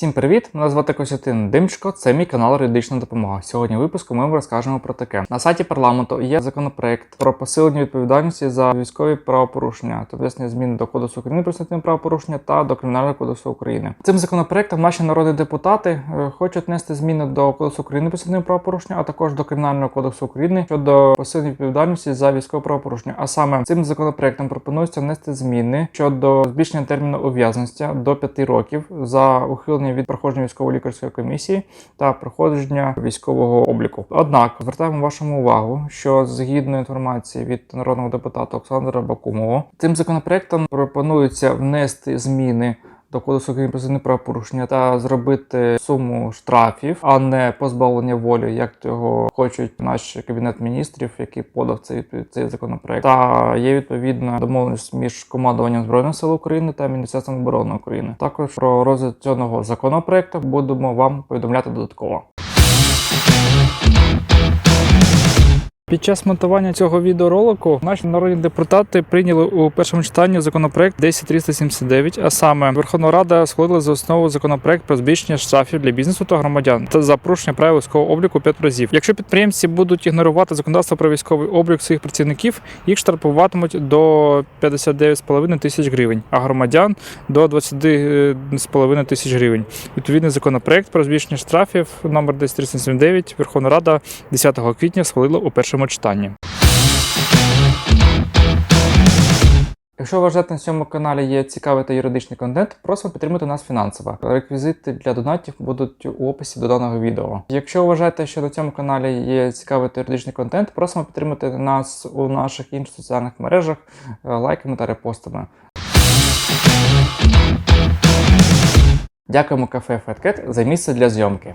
Всім привіт! Мене звати Костянтин Димчко, це мій канал Юридична допомога. Сьогодні в випуску ми вам розкажемо про таке. На сайті парламенту є законопроект про посилення відповідальності за військові правопорушення та внесення змін до Кодексу України про адміністративні правопорушення та до Кримінального кодексу України. Цим законопроектом наші народні депутати е, хочуть внести зміни до Кодексу України про адміністративні правопорушення, а також до Кримінального кодексу України щодо посилення відповідальності за військове правопорушення. А саме цим законопроектом пропонується внести зміни щодо збільшення терміну ув'язненості до 5 років за ухилення від проходження військово-лікарської комісії та проходження військового обліку. Однак звертаємо вашу увагу, що згідно інформації від народного депутата Олександра Бакумова, цим законопроектом пропонується внести зміни. До кодексу України правопорушення та зробити суму штрафів, а не позбавлення волі, як цього хочуть наш кабінет міністрів, який подав цей цей законопроект. Та є відповідна домовленість між командуванням збройних сил України та Міністерством оборони України. Також про розгляд цього законопроекту будемо вам повідомляти додатково. Під час монтування цього відеоролику наші народні депутати прийняли у першому читанні законопроект 10379, а саме Верховна Рада схвалила за основу законопроект про збільшення штрафів для бізнесу та громадян та за порушення правил військового обліку 5 разів. Якщо підприємці будуть ігнорувати законодавство про військовий облік своїх працівників, їх штрафуватимуть до 59,5 тисяч гривень, а громадян до 22,5 тисяч гривень. Відповідний законопроект про збільшення штрафів номер 10379 Верховна Рада 10 квітня схвалила у першому читанні. Якщо вважаєте на цьому каналі є цікавий та юридичний контент, просимо підтримати нас фінансово. Реквізити для донатів будуть у описі до даного відео. Якщо вважаєте, що на цьому каналі є цікавий та юридичний контент, просимо підтримати нас у наших інших соціальних мережах е, лайками та репостами. Дякуємо кафе Феткет за місце для зйомки.